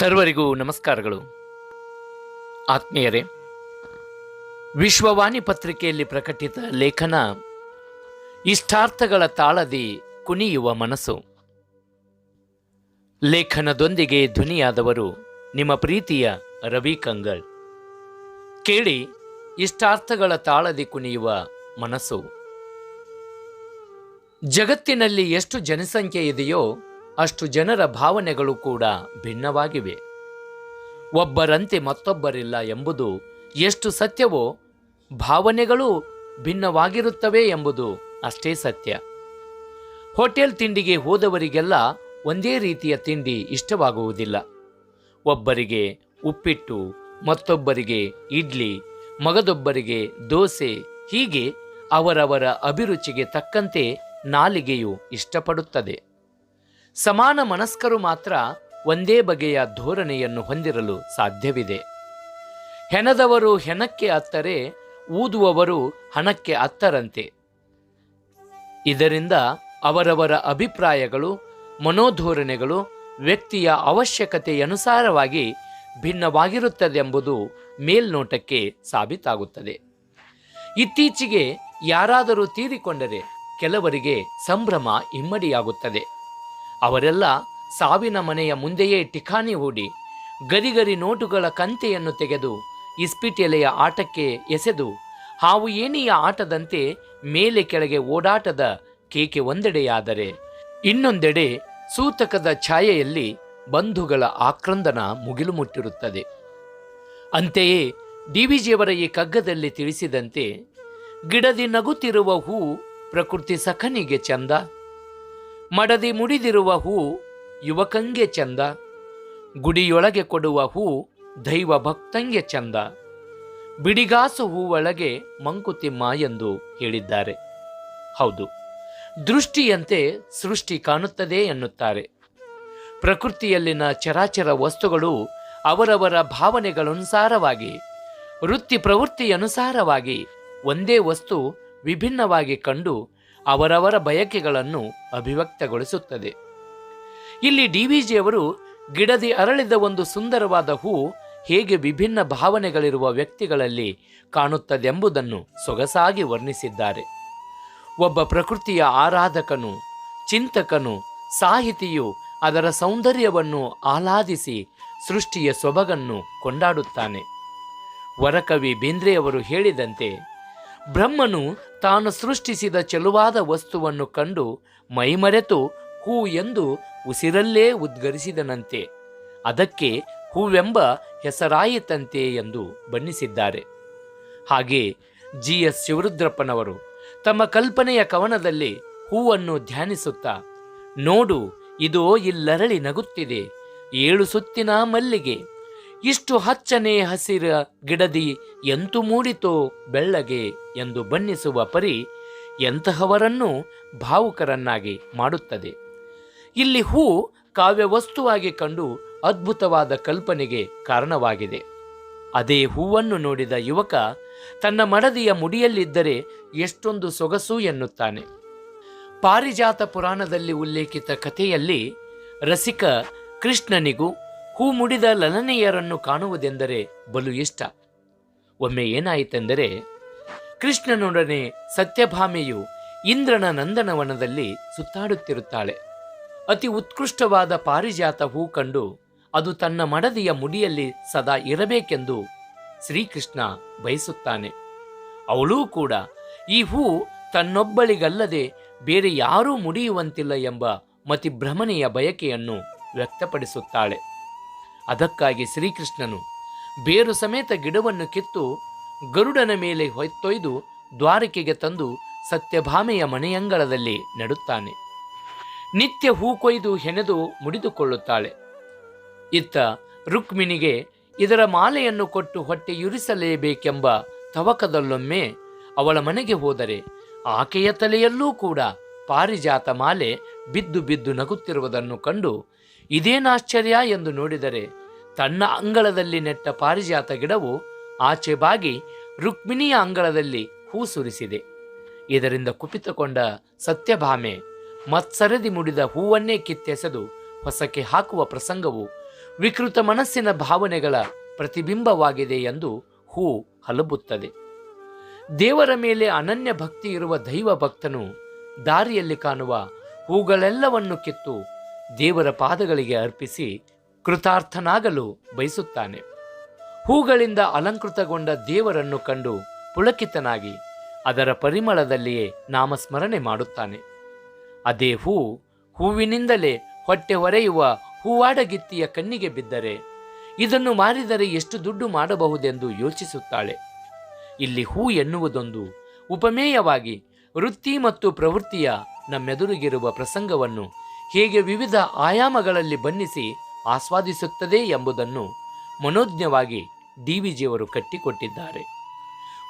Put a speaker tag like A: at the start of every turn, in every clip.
A: ಸರ್ವರಿಗೂ ನಮಸ್ಕಾರಗಳು. ಆತ್ಮೀಯರೇ, ವಿಶ್ವವಾಣಿ ಪತ್ರಿಕೆಯಲ್ಲಿ ಪ್ರಕಟಿತ ಲೇಖನ, ಇಷ್ಟಾರ್ಥಗಳ ತಾಳದಿ ಕುಣಿಯುವ ಮನಸ್ಸು. ಲೇಖನದೊಂದಿಗೆ ಧ್ವನಿಯಾದವರು ನಿಮ್ಮ ಪ್ರೀತಿಯ ರವಿ ಕಂಗಳ್ ಕೇಳಿ, ಇಷ್ಟಾರ್ಥಗಳ ತಾಳದಿ ಕುಣಿಯುವ ಮನಸ್ಸು. ಜಗತ್ತಿನಲ್ಲಿ ಎಷ್ಟು ಜನಸಂಖ್ಯೆ ಇದೆಯೋ ಅಷ್ಟು ಜನರ ಭಾವನೆಗಳು ಕೂಡ ಭಿನ್ನವಾಗಿವೆ. ಒಬ್ಬರಂತೆ ಮತ್ತೊಬ್ಬರಿಲ್ಲ ಎಂಬುದು ಎಷ್ಟು ಸತ್ಯವೋ ಭಾವನೆಗಳು ಭಿನ್ನವಾಗಿರುತ್ತವೆ ಎಂಬುದು ಅಷ್ಟೇ ಸತ್ಯ. ಹೋಟೆಲ್ ತಿಂಡಿಗೆ ಹೋದವರಿಗೆಲ್ಲ ಒಂದೇ ರೀತಿಯ ತಿಂಡಿ ಇಷ್ಟವಾಗುವುದಿಲ್ಲ. ಒಬ್ಬರಿಗೆ ಉಪ್ಪಿಟ್ಟು, ಮತ್ತೊಬ್ಬರಿಗೆ ಇಡ್ಲಿ, ಮಗದೊಬ್ಬರಿಗೆ ದೋಸೆ, ಹೀಗೆ ಅವರವರ ಅಭಿರುಚಿಗೆ ತಕ್ಕಂತೆ ನಾಲಿಗೆಯು ಇಷ್ಟಪಡುತ್ತದೆ. ಸಮಾನ ಮನಸ್ಕರು ಮಾತ್ರ ಒಂದೇ ಬಗೆಯ ಧೋರಣೆಯನ್ನು ಹೊಂದಿರಲು ಸಾಧ್ಯವಿದೆ. ಹೆಣದವರು ಹೆಣಕ್ಕೆ ಅತ್ತರೆ, ಊದುವವರು ಹಣಕ್ಕೆ ಅತ್ತರಂತೆ. ಇದರಿಂದ ಅವರವರ ಅಭಿಪ್ರಾಯಗಳು, ಮನೋಧೋರಣೆಗಳು, ವ್ಯಕ್ತಿಯ ಅವಶ್ಯಕತೆಯನುಸಾರವಾಗಿ ಭಿನ್ನವಾಗಿರುತ್ತದೆಂಬುದು ಮೇಲ್ನೋಟಕ್ಕೆ ಸಾಬೀತಾಗುತ್ತದೆ. ಇತ್ತೀಚೆಗೆ ಯಾರಾದರೂ ತೀರಿಕೊಂಡರೆ ಕೆಲವರಿಗೆ ಸಂಭ್ರಮ ಇಮ್ಮಡಿಯಾಗುತ್ತದೆ. ಅವರೆಲ್ಲ ಸಾವಿನ ಮನೆಯ ಮುಂದೆಯೇ ಠಿಕಾಣಿ ಹೂಡಿ ಗರಿಗರಿ ನೋಟುಗಳ ಕಂತೆಯನ್ನು ತೆಗೆದು ಇಸ್ಪಿಟೆಲೆಯ ಆಟಕ್ಕೆ ಎಸೆದು ಹಾವು ಏನಿಯ ಆಟದಂತೆ ಮೇಲೆ ಕೆಳಗೆ ಓಡಾಟದ ಕೇಕೆ ಒಂದೆಡೆಯಾದರೆ ಇನ್ನೊಂದೆಡೆ ಸೂತಕದ ಛಾಯೆಯಲ್ಲಿ ಬಂಧುಗಳ ಆಕ್ರಂದನ ಮುಗಿಲು ಮುಟ್ಟಿರುತ್ತದೆ ಅಂತೆಯೇ ಡಿವಿಜಿಯವರ ಈ ಕಗ್ಗದಲ್ಲಿ ತಿಳಿಸಿದಂತೆ ಗಿಡದಿ ನಗುತ್ತಿರುವ ಹೂ ಪ್ರಕೃತಿ ಸಖನಿಗೆ ಚಂದ. ಮಡದಿ ಮುಡಿದಿರುವ ಹೂ ಯುವಕಂಗೆ ಚಂದ. ಗುಡಿಯೊಳಗೆ ಕೊಡುವ ಹೂ ದೈವ ಭಕ್ತಂಗೆ ಚಂದ. ಬಿಡಿಗಾಸು ಹೂವೊಳಗೆ ಮಂಕುತಿಮ್ಮ ಎಂದು ಹೇಳಿದ್ದಾರೆ. ಹೌದು, ದೃಷ್ಟಿಯಂತೆ ಸೃಷ್ಟಿ ಕಾಣುತ್ತದೆ ಎನ್ನುತ್ತಾರೆ. ಪ್ರಕೃತಿಯಲ್ಲಿನ ಚರಾಚರ ವಸ್ತುಗಳು ಅವರವರ ಭಾವನೆಗಳನುಸಾರವಾಗಿ ವೃತ್ತಿ ಪ್ರವೃತ್ತಿಯನುಸಾರವಾಗಿ ಒಂದೇ ವಸ್ತು ವಿಭಿನ್ನವಾಗಿ ಕಂಡು ಅವರವರ ಬಯಕೆಗಳನ್ನು ಅಭಿವ್ಯಕ್ತಗೊಳಿಸುತ್ತದೆ. ಇಲ್ಲಿ ಡಿ ವಿ ಜಿಯವರು ಗಿಡದಿ ಅರಳಿದ ಒಂದು ಸುಂದರವಾದ ಹೂ ಹೇಗೆ ವಿಭಿನ್ನ ಭಾವನೆಗಳಿರುವ ವ್ಯಕ್ತಿಗಳಲ್ಲಿ ಕಾಣುತ್ತದೆಂಬುದನ್ನು ಸೊಗಸಾಗಿ ವರ್ಣಿಸಿದ್ದಾರೆ. ಒಬ್ಬ ಪ್ರಕೃತಿಯ ಆರಾಧಕನು, ಚಿಂತಕನು, ಸಾಹಿತಿಯು ಅದರ ಸೌಂದರ್ಯವನ್ನು ಆಹ್ಲಾದಿಸಿ ಸೃಷ್ಟಿಯ ಸೊಬಗನ್ನು ಕೊಂಡಾಡುತ್ತಾನೆ. ವರಕವಿ ಬೇಂದ್ರೆಯವರು ಹೇಳಿದಂತೆ ಬ್ರಹ್ಮನು ತಾನು ಸೃಷ್ಟಿಸಿದ ಚೆಲುವಾದ ವಸ್ತುವನ್ನು ಕಂಡು ಮೈಮರೆತು ಹೂ ಎಂದು ಉಸಿರಲ್ಲೇ ಉದ್ಗರಿಸಿದನಂತೆ. ಅದಕ್ಕೆ ಹೂವೆಂಬ ಹೆಸರಾಯಿತಂತೆ ಎಂದು ಬಣ್ಣಿಸಿದ್ದಾರೆ. ಹಾಗೆ ಜಿ ಎಸ್ ಶಿವರುದ್ರಪ್ಪನವರು ತಮ್ಮ ಕಲ್ಪನೆಯ ಕವನದಲ್ಲಿ ಹೂವನ್ನು ಧ್ಯಾನಿಸುತ್ತಾ, ನೋಡು, ಇದೋ ಇಲ್ಲರಳಿ ನಗುತ್ತಿದೆ, ಏಳು ಸುತ್ತಿನ ಮಲ್ಲಿಗೆ ಇಷ್ಟು ಹಚ್ಚನೆ ಹಸಿರ ಗಿಡದಿ ಎಂತು ಮೂಡಿತೋ ಬೆಳ್ಳಗೆ ಎಂದು ಬಣ್ಣಿಸುವ ಪರಿ ಎಂತಹವರನ್ನೂ ಭಾವುಕರನ್ನಾಗಿ ಮಾಡುತ್ತದೆ. ಇಲ್ಲಿ ಹೂ ಕಾವ್ಯ ವಸ್ತುವಾಗಿ ಕಂಡು ಅದ್ಭುತವಾದ ಕಲ್ಪನೆಗೆ ಕಾರಣವಾಗಿದೆ. ಅದೇ ಹೂವನ್ನು ನೋಡಿದ ಯುವಕ ತನ್ನ ಮಡದಿಯ ಮುಡಿಯಲ್ಲಿದ್ದರೆ ಎಷ್ಟೊಂದು ಸೊಗಸು ಎನ್ನುತ್ತಾನೆ. ಪಾರಿಜಾತ ಪುರಾಣದಲ್ಲಿ ಉಲ್ಲೇಖಿತ ಕಥೆಯಲ್ಲಿ ರಸಿಕ ಕೃಷ್ಣನಿಗೂ ಹೂ ಮುಡಿದ ಲಲನೆಯರನ್ನು ಕಾಣುವುದೆಂದರೆ ಬಲು ಇಷ್ಟ. ಒಮ್ಮೆ ಏನಾಯಿತೆಂದರೆ, ಕೃಷ್ಣನೊಡನೆ ಸತ್ಯಭಾಮೆಯು ಇಂದ್ರನ ನಂದನವನದಲ್ಲಿ ಸುತ್ತಾಡುತ್ತಿರುತ್ತಾಳೆ. ಅತಿ ಉತ್ಕೃಷ್ಟವಾದ ಪಾರಿಜಾತ ಹೂ ಕಂಡು ಅದು ತನ್ನ ಮಡದಿಯ ಮುಡಿಯಲ್ಲಿ ಸದಾ ಇರಬೇಕೆಂದು ಶ್ರೀಕೃಷ್ಣ ಬಯಸುತ್ತಾನೆ. ಅವಳೂ ಕೂಡ ಈ ಹೂ ತನ್ನೊಬ್ಬಳಿಗಲ್ಲದೆ ಬೇರೆ ಯಾರೂ ಮುಡಿಯುವಂತಿಲ್ಲ ಎಂಬ ಮತಿಭ್ರಮಣೆಯ ಬಯಕೆಯನ್ನು ವ್ಯಕ್ತಪಡಿಸುತ್ತಾಳೆ. ಅದಕ್ಕಾಗಿ ಶ್ರೀಕೃಷ್ಣನು ಬೇರು ಸಮೇತ ಗಿಡವನ್ನು ಕಿತ್ತು ಗರುಡನ ಮೇಲೆ ಹೊತ್ತೊಯ್ದು ದ್ವಾರಕೆಗೆ ತಂದು ಸತ್ಯಭಾಮೆಯ ಮನೆಯಂಗಳದಲ್ಲಿ ನೆಡುತ್ತಾನೆ. ನಿತ್ಯ ಹೂ ಕೊಯ್ದು ಹೆಣೆದು ಮುಡಿದುಕೊಳ್ಳುತ್ತಾಳೆ. ಇತ್ತ ರುಕ್ಮಿಣಿಗೆ ಇದರ ಮಾಲೆಯನ್ನು ಕೊಟ್ಟು ಹೊಟ್ಟೆಯುರಿಸಲೇಬೇಕೆಂಬ ತವಕದಲ್ಲೊಮ್ಮೆ ಅವಳ ಮನೆಗೆ ಹೋದರೆ ಆಕೆಯ ತಲೆಯಲ್ಲೂ ಕೂಡ ಪಾರಿಜಾತ ಮಾಲೆ ಬಿದ್ದು ಬಿದ್ದು ನಗುತ್ತಿರುವುದನ್ನು ಕಂಡು ಇದೇನಾಶ್ಚರ್ಯ ಎಂದು ನೋಡಿದರೆ ತನ್ನ ಅಂಗಳದಲ್ಲಿ ನೆಟ್ಟ ಪಾರಿಜಾತ ಗಿಡವು ಆಚೆ ಬಾಗಿ ರುಕ್ಮಿಣಿಯ ಅಂಗಳದಲ್ಲಿ ಹೂ ಸುರಿಸಿದೆ ಇದರಿಂದ ಕುಪಿತಗೊಂಡ ಸತ್ಯಭಾಮೆ ಮತ್ಸರದಿ ಮುಡಿದ ಹೂವನ್ನೇ ಕಿತ್ತೆಸೆದು ಹೊಸಕ್ಕೆ ಹಾಕುವ ಪ್ರಸಂಗವು ವಿಕೃತ ಮನಸ್ಸಿನ ಭಾವನೆಗಳ ಪ್ರತಿಬಿಂಬವಾಗಿದೆ ಎಂದು ಹೂ ಹಲಬುತ್ತದೆ. ದೇವರ ಮೇಲೆ ಅನನ್ಯ ಭಕ್ತಿ ಇರುವ ದೈವ ಭಕ್ತನು ದಾರಿಯಲ್ಲಿ ಕಾಣುವ ಹೂಗಳೆಲ್ಲವನ್ನು ಕಿತ್ತು ದೇವರ ಪಾದಗಳಿಗೆ ಅರ್ಪಿಸಿ ಕೃತಾರ್ಥನಾಗಲು ಬಯಸುತ್ತಾನೆ. ಹೂಗಳಿಂದ ಅಲಂಕೃತಗೊಂಡ ದೇವರನ್ನು ಕಂಡು ಪುಳಕಿತನಾಗಿ ಅದರ ಪರಿಮಳದಲ್ಲಿಯೇ ನಾಮಸ್ಮರಣೆ ಮಾಡುತ್ತಾನೆ. ಅದೇ ಹೂ ಹೂವಿನಿಂದಲೇ ಹೊಟ್ಟೆ ಹೊರೆಯುವ ಹೂವಾಡಗಿತ್ತಿಯ ಕಣ್ಣಿಗೆ ಬಿದ್ದರೆ ಇದನ್ನು ಮಾರಿದರೆ ಎಷ್ಟು ದುಡ್ಡು ಮಾಡಬಹುದೆಂದು ಯೋಚಿಸುತ್ತಾಳೆ. ಇಲ್ಲಿ ಹೂ ಎನ್ನುವುದೊಂದು ಉಪಮೇಯವಾಗಿ ವೃತ್ತಿ ಮತ್ತು ಪ್ರವೃತ್ತಿಯ ನಮ್ಮೆದುರಿಗಿರುವ ಪ್ರಸಂಗವನ್ನು ಹೇಗೆ ವಿವಿಧ ಆಯಾಮಗಳಲ್ಲಿ ಬಣ್ಣಿಸಿ ಆಸ್ವಾದಿಸುತ್ತದೆ ಎಂಬುದನ್ನು ಮನೋಜ್ಞವಾಗಿ ಡಿ ವಿಜಿಯವರು ಕಟ್ಟಿಕೊಟ್ಟಿದ್ದಾರೆ.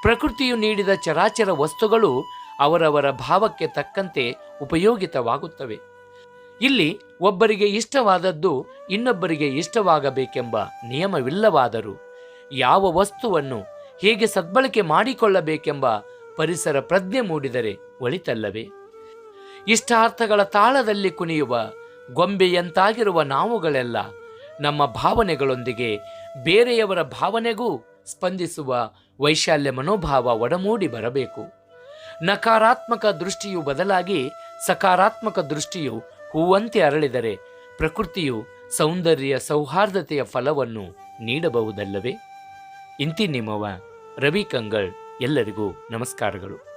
A: ಪ್ರಕೃತಿಯು ನೀಡಿದ ಚರಾಚರ ವಸ್ತುಗಳು ಅವರವರ ಭಾವಕ್ಕೆ ತಕ್ಕಂತೆ ಉಪಯೋಗಿತವಾಗುತ್ತವೆ. ಇಲ್ಲಿ ಒಬ್ಬರಿಗೆ ಇಷ್ಟವಾದದ್ದು ಇನ್ನೊಬ್ಬರಿಗೆ ಇಷ್ಟವಾಗಬೇಕೆಂಬ ನಿಯಮವಿಲ್ಲವಾದರೂ ಯಾವ ವಸ್ತುವನ್ನು ಹೇಗೆ ಸದ್ಬಳಕೆ ಮಾಡಿಕೊಳ್ಳಬೇಕೆಂಬ ಪರಿಸರ ಪ್ರಜ್ಞೆ ಮೂಡಿದರೆ ಒಳಿತಲ್ಲವೇ? ಇಷ್ಟಾರ್ಥಗಳ ತಾಳದಲ್ಲಿ ಕುಣಿಯುವ ಗೊಂಬೆಯಂತಾಗಿರುವ ನಾವುಗಳೆಲ್ಲ ನಮ್ಮ ಭಾವನೆಗಳೊಂದಿಗೆ ಬೇರೆಯವರ ಭಾವನೆಗೂ ಸ್ಪಂದಿಸುವ ವೈಶಾಲ್ಯ ಮನೋಭಾವ ಒಡಮೂಡಿ ಬರಬೇಕು. ನಕಾರಾತ್ಮಕ ದೃಷ್ಟಿಯು ಬದಲಾಗಿ ಸಕಾರಾತ್ಮಕ ದೃಷ್ಟಿಯು ಹೂವಂತೆ ಅರಳಿದರೆ ಪ್ರಕೃತಿಯು ಸೌಂದರ್ಯ ಸೌಹಾರ್ದತೆಯ ಫಲವನ್ನು ನೀಡಬಹುದಲ್ಲವೇ? ಇಂತಿ ನಿಮ್ಮವ ರವಿ ಕಂಗಳ್, ಎಲ್ಲರಿಗೂ ನಮಸ್ಕಾರಗಳು.